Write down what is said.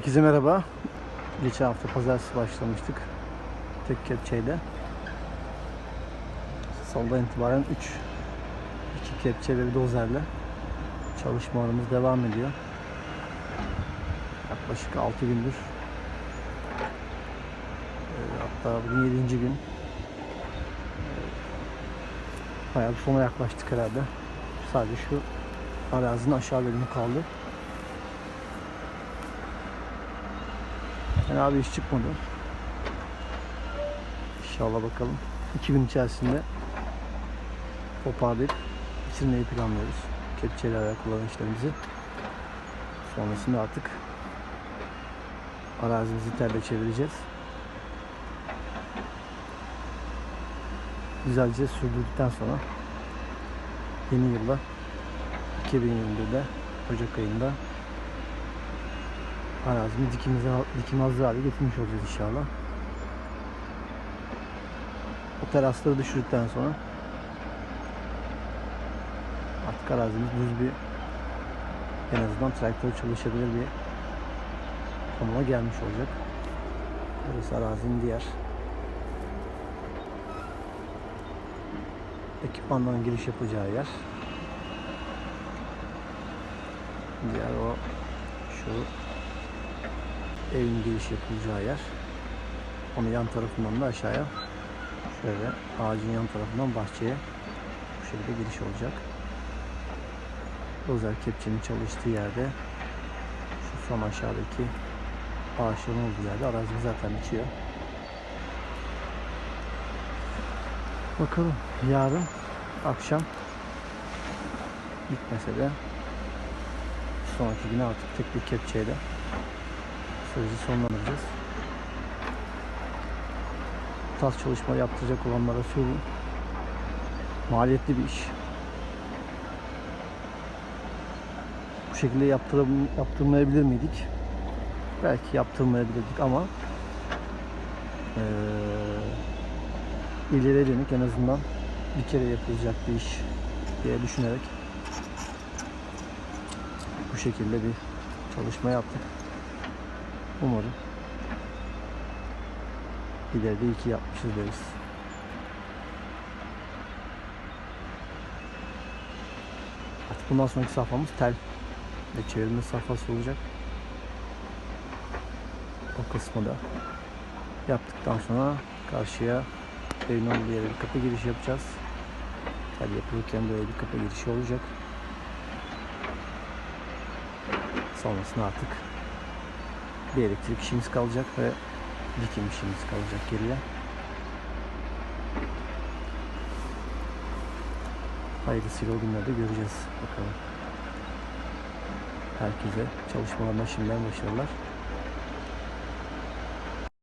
Herkese merhaba. Geçen hafta pazartesi başlamıştık. Tek kepçeyle. Salıdan itibaren 3 2 kepçe ve bir dozerle çalışmalarımız devam ediyor. Yaklaşık 6 gündür. Ee, Hatta bugün 7. gün. Ee, Bayağı sona yaklaştık herhalde. Sadece şu arazinin aşağı bölümü kaldı. Fena bir iş çıkmadı. İnşallah bakalım. İki gün içerisinde toparlayıp bitirmeyi planlıyoruz. Kepçeyle alakalı işlerimizi. Sonrasında artık arazimizi terle çevireceğiz. Güzelce sürdürdükten sonra yeni yılda 2021'de Ocak ayında arazimi dikimize, dikim hazır hale getirmiş olacağız inşallah. O terasları düşürdükten sonra artık arazimiz düz bir en azından traktör çalışabilir bir konuma gelmiş olacak. Burası arazinin diğer ekipmanların giriş yapacağı yer. Diğer o şu evin giriş yapılacağı yer. Onun yan tarafından da aşağıya şöyle ağacın yan tarafından bahçeye bu şekilde giriş olacak. Dozer kepçenin çalıştığı yerde şu son aşağıdaki ağaçların olduğu yerde arazi zaten bitiyor. Bakalım yarın akşam bitmese de sonraki güne artık tek bir kepçeyle süreci sonlandıracağız. Bu tarz çalışma yaptıracak olanlara söyleyeyim. Maliyetli bir iş. Bu şekilde yaptırmayabilir miydik? Belki yaptırmayabilirdik ama eee ileriye dönük en azından bir kere yapılacak bir iş diye düşünerek bu şekilde bir çalışma yaptık. Umarım ileride iyi ki yapmışız deriz. Artık bundan sonraki safhamız tel ve çevirme safhası olacak. O kısmı da yaptıktan sonra karşıya evin olduğu yere bir kapı girişi yapacağız. Tel yapılırken böyle bir kapı girişi olacak. Sonrasında artık bir elektrik işimiz kalacak ve dikim işimiz kalacak geriye. Hayırlısıyla o günlerde göreceğiz bakalım. Herkese çalışmalarına şimdiden başarılar.